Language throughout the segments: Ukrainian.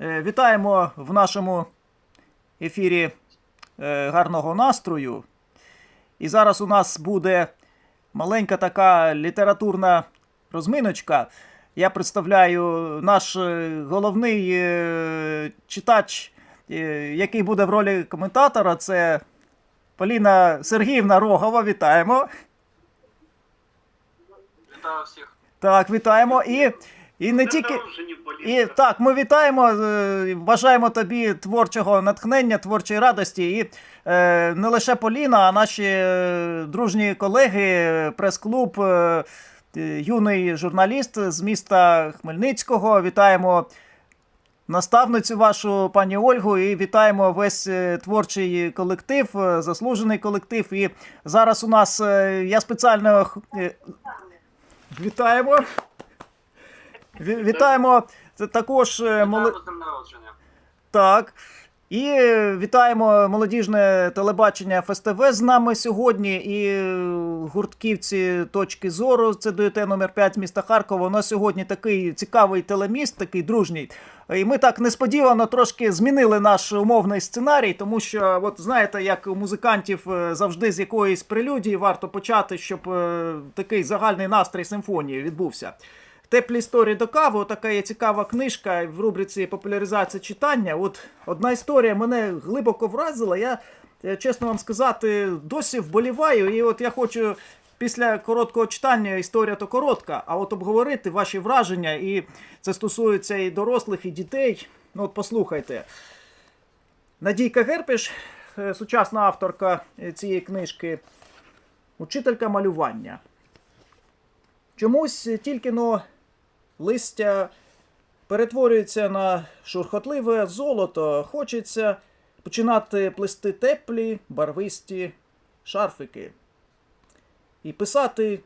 Е, Вітаємо в нашому ефірі е, гарного настрою. І зараз у нас буде маленька така літературна розминочка. Я представляю наш е, головний читач, який буде в ролі коментатора. Це Поліна Сергіївна Рогова. Вітаємо. Вітаю всіх. Так, вітаємо. І, і не тільки. І так, ми вітаємо, е, бажаємо тобі творчого натхнення, творчої радості. І е, не лише Поліна, а наші е, дружні колеги, прес-клуб, е, юний журналіст з міста Хмельницького. Вітаємо наставницю вашу пані Ольгу, і вітаємо весь е, творчий колектив, заслужений колектив. І зараз у нас я спеціально вітаємо. Вітаємо це також е, народження. так. І е, вітаємо молодіжне телебачення ФСТВ з нами сьогодні. І е, гуртківці точки зору. Це ДЮТ номер 5 міста Харкова. У нас сьогодні такий цікавий телеміст, такий дружній. І ми так несподівано трошки змінили наш умовний сценарій, тому що, от знаєте, як у музикантів завжди з якоїсь прелюдії варто почати, щоб такий загальний настрій симфонії відбувся. Теплі історії до кави, така є цікава книжка в рубриці популяризація читання. От одна історія мене глибоко вразила. Я, е, чесно вам сказати, досі вболіваю. І от я хочу після короткого читання історія то коротка, а от обговорити ваші враження, і це стосується і дорослих, і дітей. Ну, от послухайте. Надійка Герпіш, е, сучасна авторка е, цієї книжки, учителька малювання. Чомусь тільки но листя перетворюється на шурхотливе золото, хочеться починати плести теплі, барвисті шарфики і писати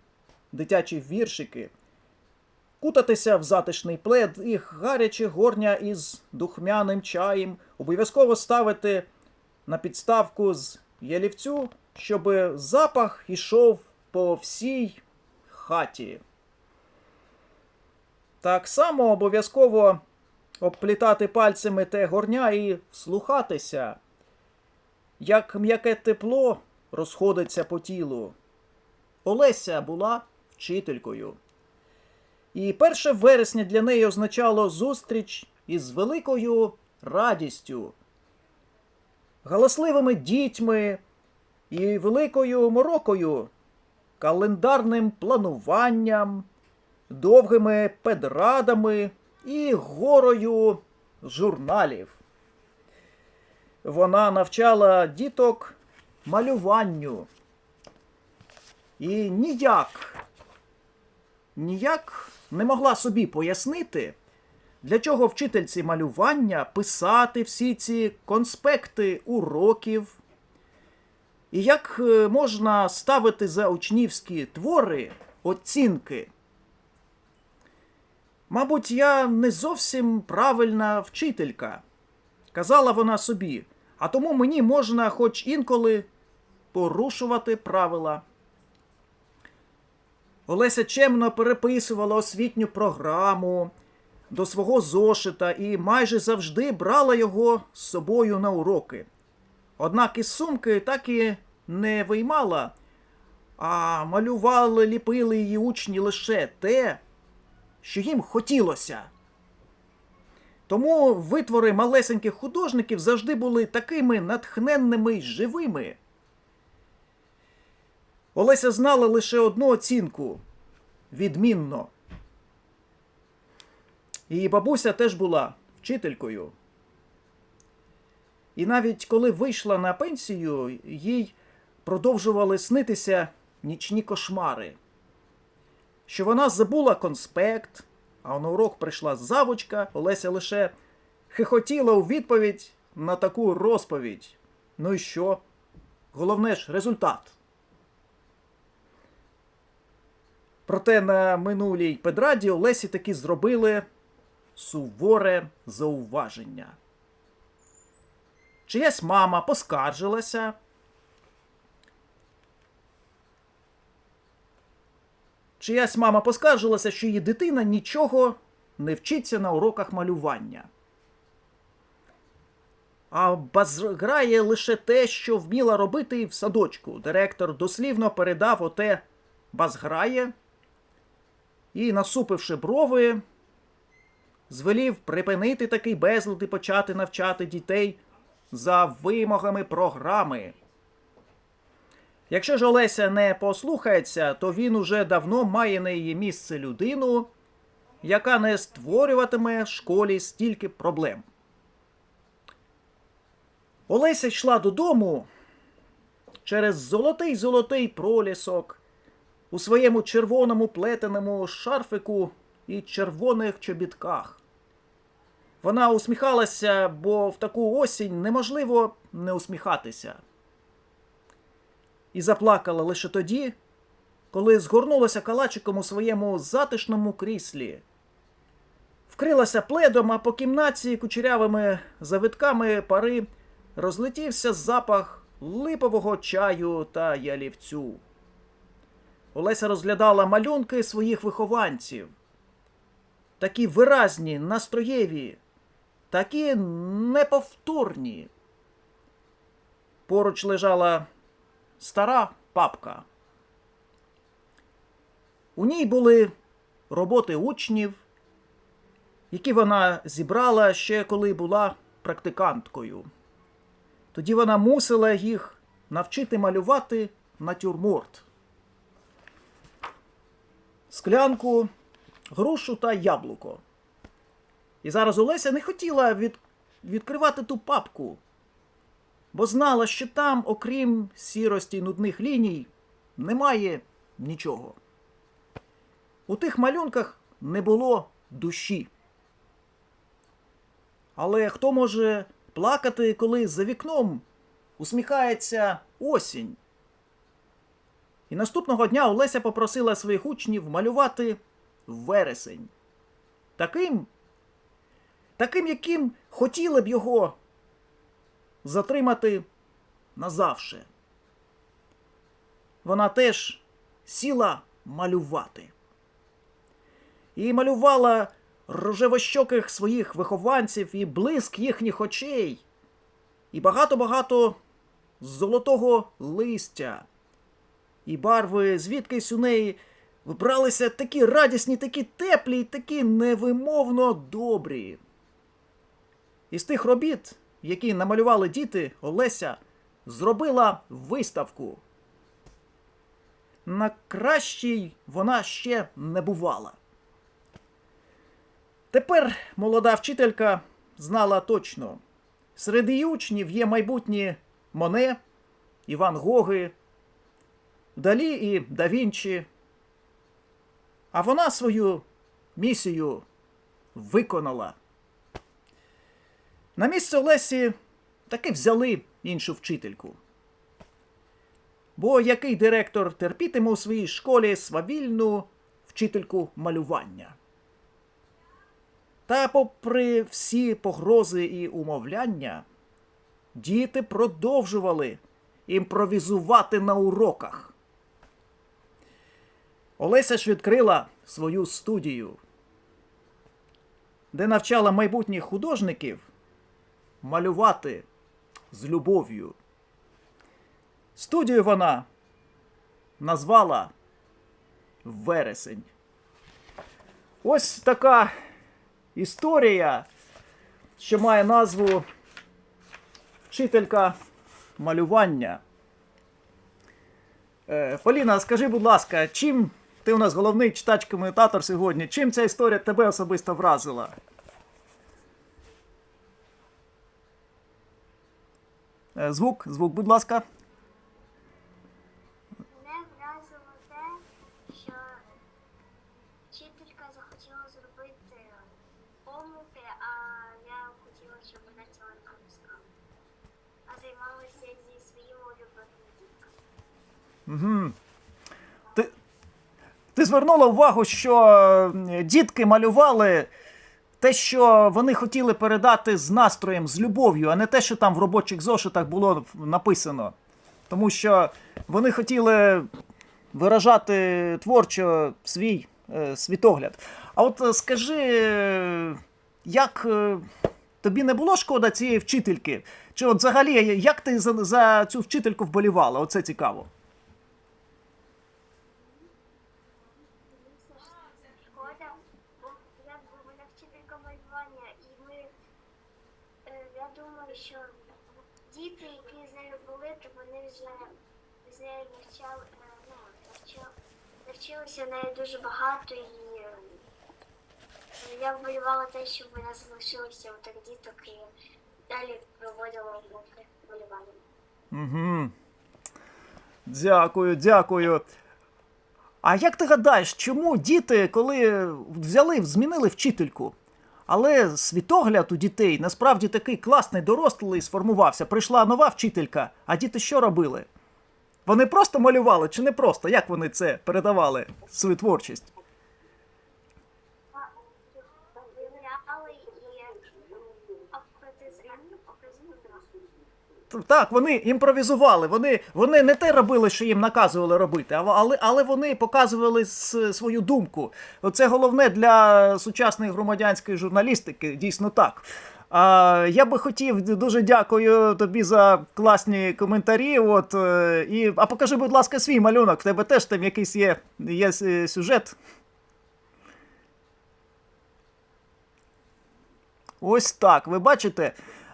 дитячі віршики, кутатися в затишний плед і гаряче горня із духмяним чаєм, обов'язково ставити на підставку з ялівцю, щоб запах ішов по всій хаті. Так само обов'язково обплітати пальцями те горня і вслухатися, як м'яке тепло розходиться по тілу. Олеся була вчителькою. І 1 вересня для неї означало зустріч із великою радістю, галасливими дітьми і великою морокою, календарним плануванням, довгими педрадами і горою журналів. Вона навчала діток малюванню. І ніяк, ніяк не могла собі пояснити, для чого вчительці малювання писати всі ці конспекти уроків, і як е, можна ставити за учнівські твори оцінки. Мабуть, я не зовсім правильна вчителька, казала вона собі, а тому мені можна хоч інколи порушувати правила. Олеся чемно переписувала освітню програму до свого зошита і майже завжди брала його з собою на уроки. Однак із сумки так і не виймала, а малювали, ліпили її учні лише те, що їм хотілося. Тому витвори малесеньких художників завжди були такими натхненними й живими. Олеся знала лише одну оцінку відмінно. Її бабуся теж була вчителькою. І навіть коли вийшла на пенсію, їй продовжували снитися нічні кошмари. Що вона забула конспект, а на урок прийшла завучка, Олеся лише хихотіла у відповідь на таку розповідь. Ну і що? Головне ж результат. Проте на минулій педраді Олесі таки зробили суворе зауваження. Чиясь мама поскаржилася. Чиясь мама поскаржилася, що її дитина нічого не вчиться на уроках малювання. а базграє лише те, що вміла робити в садочку. Директор дослівно передав оте базграє і, насупивши брови, звелів припинити такий безлад і почати навчати дітей за вимогами програми. Якщо ж Олеся не послухається, то він уже давно має на її місце людину, яка не створюватиме школі стільки проблем. Олеся йшла додому через золотий золотий пролісок у своєму червоному плетеному шарфику і червоних чобітках. Вона усміхалася, бо в таку осінь неможливо не усміхатися. І заплакала лише тоді, коли згорнулася калачиком у своєму затишному кріслі. Вкрилася пледом, а по кімнаті кучерявими завитками пари розлетівся запах липового чаю та ялівцю. Олеся розглядала малюнки своїх вихованців. Такі виразні, настроєві, такі неповторні. Поруч лежала стара папка. У ній були роботи учнів, які вона зібрала ще коли була практиканткою. Тоді вона мусила їх навчити малювати натюрморт. Склянку, грушу та яблуко. І зараз Олеся не хотіла від... відкривати ту папку, бо знала, що там, окрім сірості нудних ліній, немає нічого. У тих малюнках не було душі. Але хто може плакати, коли за вікном усміхається осінь? І наступного дня Олеся попросила своїх учнів малювати вересень. Таким, таким, яким хотіли б його затримати назавше. Вона теж сіла малювати. І малювала рожевощоких своїх вихованців і блиск їхніх очей, і багато-багато золотого листя. І барви звідкись у неї вибралися такі радісні, такі теплі, і такі невимовно добрі. Із тих робіт, які намалювали діти, Олеся зробила виставку. На кращій вона ще не бувала. Тепер молода вчителька знала точно: серед її учнів є майбутні Моне, Іван Гоги, Далі і Да Вінчі. А вона свою місію виконала. На місце Олесі таки взяли іншу вчительку. Бо який директор терпітиме у своїй школі свавільну вчительку малювання? Та, попри всі погрози і умовляння, діти продовжували імпровізувати на уроках. Олеся ж відкрила свою студію, де навчала майбутніх художників малювати з любов'ю. Студію вона назвала Вересень. Ось така історія, що має назву Вчителька малювання. Е, Поліна, скажи, будь ласка, чим ти у нас головний читач-коментатор сьогодні? Чим ця історія тебе особисто вразила? Звук, звук, будь ласка. Мене вразило те, що вчителька захотіла зробити помилки, а я хотіла, щоб вона цього не. А займалася зі своїми улюбленими дітками. Угу. Ти, ти звернула увагу, що е, дітки малювали те, що вони хотіли передати з настроєм, з любов'ю, а не те, що там в робочих зошитах було написано. Тому що вони хотіли виражати творчо свій е, світогляд. А от е, скажи, е, як, е, тобі не було шкода цієї вчительки? Чи от взагалі, як ти за, за цю вчительку вболівала? Оце цікаво. Звісно ж, шкода, бо я вона вчителька малювання, і ми, е, я думаю, що діти, які з нею були, то вони вже з нею навчали, е, ну, навча, навчилися нею дуже багато і е, я вболівала те, щоб вона залишилася у тих діток і далі проводила уроки малювання. Угу. Дякую, дякую. А як ти гадаєш, чому діти, коли взяли, змінили вчительку? Але світогляд у дітей насправді такий класний дорослий сформувався. Прийшла нова вчителька, а діти що робили? Вони просто малювали чи не просто? Як вони це передавали, свою творчість? Так, вони імпровізували. Вони, вони не те робили, що їм наказували робити, але, але вони показували свою думку. Це головне для сучасної громадянської журналістики, дійсно так. А, я би хотів дуже дякую тобі за класні коментарі. От, е, і, а покажи, будь ласка, свій малюнок. В тебе теж там якийсь є, є е, сюжет. Ось так, ви бачите?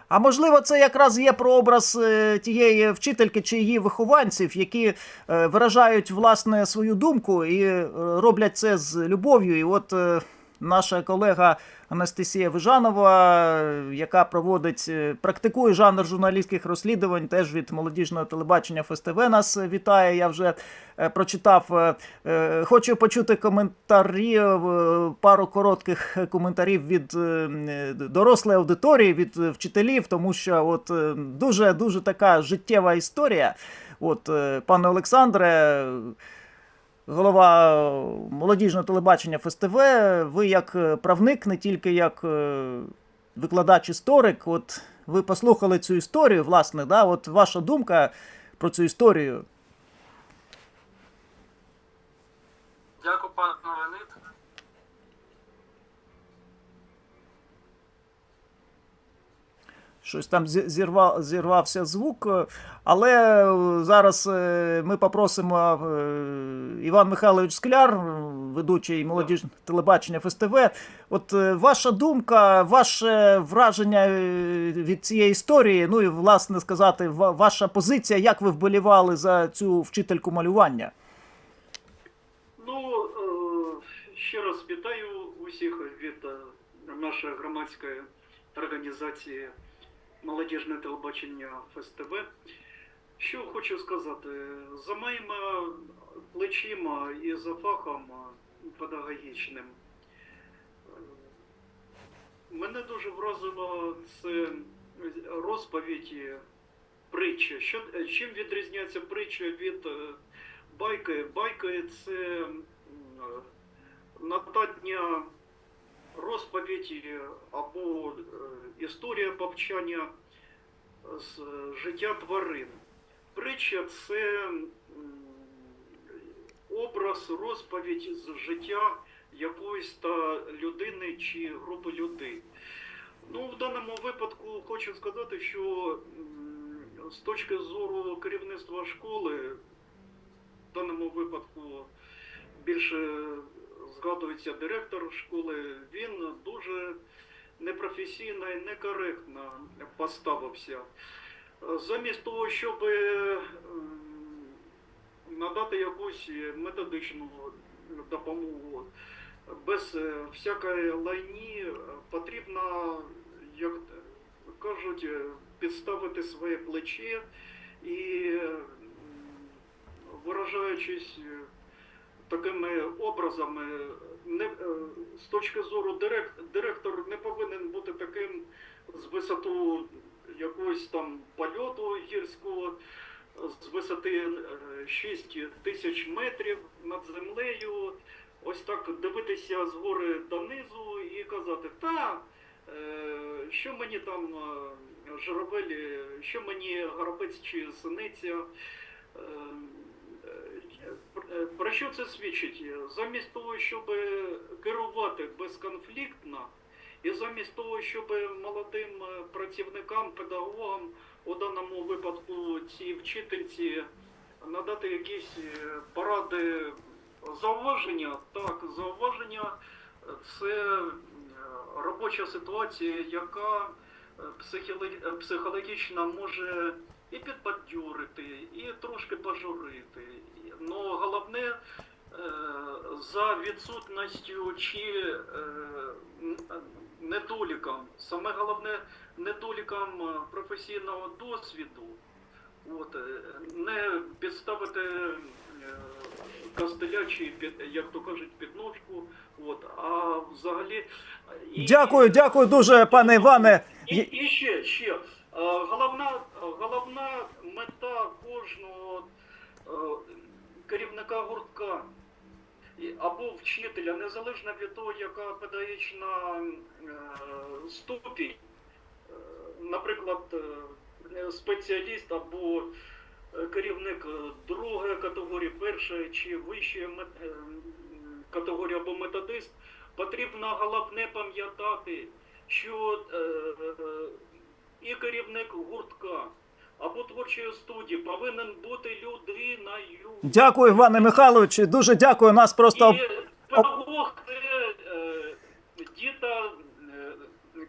А можливо, це якраз є прообраз е, тієї вчительки чи її вихованців, які виражають власне свою думку і роблять це з любов'ю. І от наша колега Анастасія Вижанова, яка проводить, е, практикує жанр журналістських розслідувань, теж від молодіжного телебачення ФСТВ нас вітає. Я вже е, прочитав. е, Хочу почути коментарі, пару коротких коментарів від дорослої аудиторії, від вчителів, тому що от дуже дуже така життєва історія. От, пане Олександре, голова е, молодіжного телебачення ФСТВ, ви як е, правник, не тільки як е, викладач історик, от ви послухали цю історію, власне, да, от ваша думка про цю історію. Дякую, пане Щось там зі- зірва, зірвався звук, е, але е, зараз е, ми попросимо Іван Михайлович Скляр, ведучий молодіжного телебачення ФСТВ. От ваша думка, ваше враження від цієї історії, ну і власне сказати, ваша позиція, як ви вболівали за цю вчительку малювання? Ну, ще раз вітаю усіх від нашої громадської організації Молодіжне телебачення ФСТВ. Що хочу сказати, за моїми плечима і за фахом педагогічним. Мене дуже вразило це розповідь притчі. Що, чим відрізняється притча від е, байки? Байки це е, надання розповіді або е, історія повчання з життя тварин. Притча це образ, розповідь з життя якоїсь та людини чи групи людей. Ну, в даному випадку хочу сказати, що з точки зору керівництва школи, в даному випадку більше згадується директор школи, він дуже непрофесійно і некоректно поставився. Замість того, щоб надати якусь методичну допомогу, без е, всякої лайні е, потрібно, як кажуть, е, підставити своє плече і, виражаючись е, такими образами, не, е, з точки зору директ, директор не повинен бути таким з висоту якогось там польоту гірського, з висоти 6 тисяч метрів над землею. Ось так дивитися згори донизу і казати, та е, що мені там е, журавель, що мені горобець чи синиця. Е, Про що це свідчить? Замість того, щоб керувати безконфліктно І замість того, щоб молодим е, працівникам, педагогам, у даному випадку цій вчительці, надати якісь е, поради, зауваження, так, зауваження це е, робоча ситуація, яка е, психологічно може і підбадьорити, і трошки пожурити. Ну, головне, е, за відсутністю чи е, недоліком, саме головне недоліком е, професійного досвіду, от, не підставити костеля чи, під, як то кажуть, підножку, от, а взагалі... і- Дякую, дякую дуже, пане Іване. і, і ще, ще. Е, Головна, головна мета кожного е, керівника гуртка або вчителя, незалежно від того, яка педагогічна е, ступінь, наприклад, спеціаліст або керівник другої категорії, першої чи вищої категорії або методист, потрібно головне пам'ятати, що і керівник гуртка або творчої студії повинен бути людиною. Дякую, Іване Михайловичу. Дуже дякую. Нас просто І педагог це е, діта е,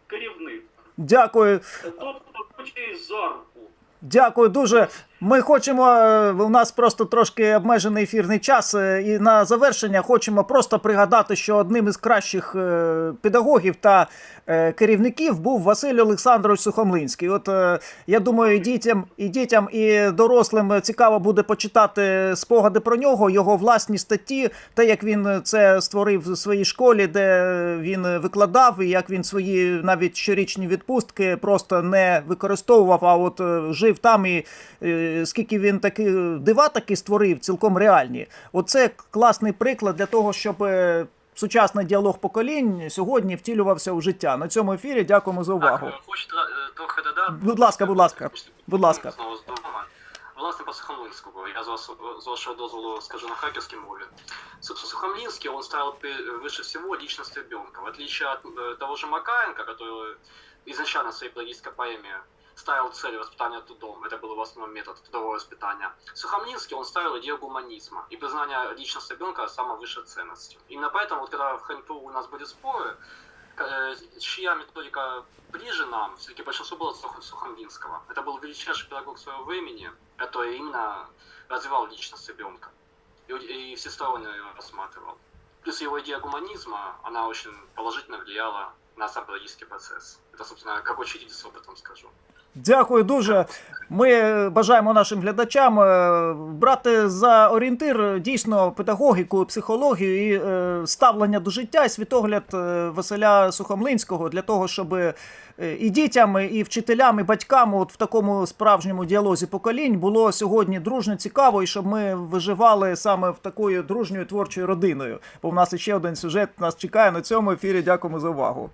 керівник. дякую. Тобто хоче зарку. Дякую дуже. Ми хочемо. е, У нас просто трошки обмежений ефірний час. е, І на завершення хочемо просто пригадати, що одним із кращих е, педагогів та е, керівників був Василь Олександрович Сухомлинський. От е, я думаю, і дітям, і дітям, і дорослим цікаво буде почитати спогади про нього, його власні статті, те, як він це створив в своїй школі, де він викладав, і як він свої навіть щорічні відпустки просто не використовував, а от е, жив там і е, скільки він таки дива таки створив, цілком реальні. Оце класний приклад для того, щоб е, сучасний діалог поколінь сьогодні втілювався у життя. На цьому ефірі дякуємо за увагу. Так, е, хочу тра- е, трохи додати. Будь ласка, будь ласка. Будь ласка. Знову з дома. Власне, по Сухомлинскому. Я, з, вас, з вашего дозволу скажу на хакерской мове. Собственно, Сухомлинский, он ставил пе- выше всего личность ребенка. В отличие от э, того же Макаренко, который изначально в своей педагогической поэме ставил цель воспитания трудом, это был его основной метод трудового воспитания. Сухомлинский, он ставил идею гуманизма и признание личности ребенка самой высшей ценностью. Именно поэтому, вот когда в ХНПУ у нас были споры, э, чья методика ближе нам, все-таки большинство было Сух- Сухомлинского. Это был величайший педагог своего времени, который именно развивал личность ребенка и, и всесторонне ее рассматривал. Плюс его идея гуманизма, она очень положительно влияла на сам педагогический процесс. Это, собственно, как учитель с опытом скажу. Дякую дуже. Ми бажаємо нашим глядачам е, брати за орієнтир дійсно педагогіку, психологію і е, ставлення до життя і світогляд е, Василя Сухомлинського для того, щоб і дітям, і вчителям, і батькам от в такому справжньому діалозі поколінь було сьогодні дружно цікаво, і щоб ми виживали саме в такою дружньою творчою родиною. Бо в нас іще один сюжет нас чекає на цьому ефірі. Дякуємо за увагу.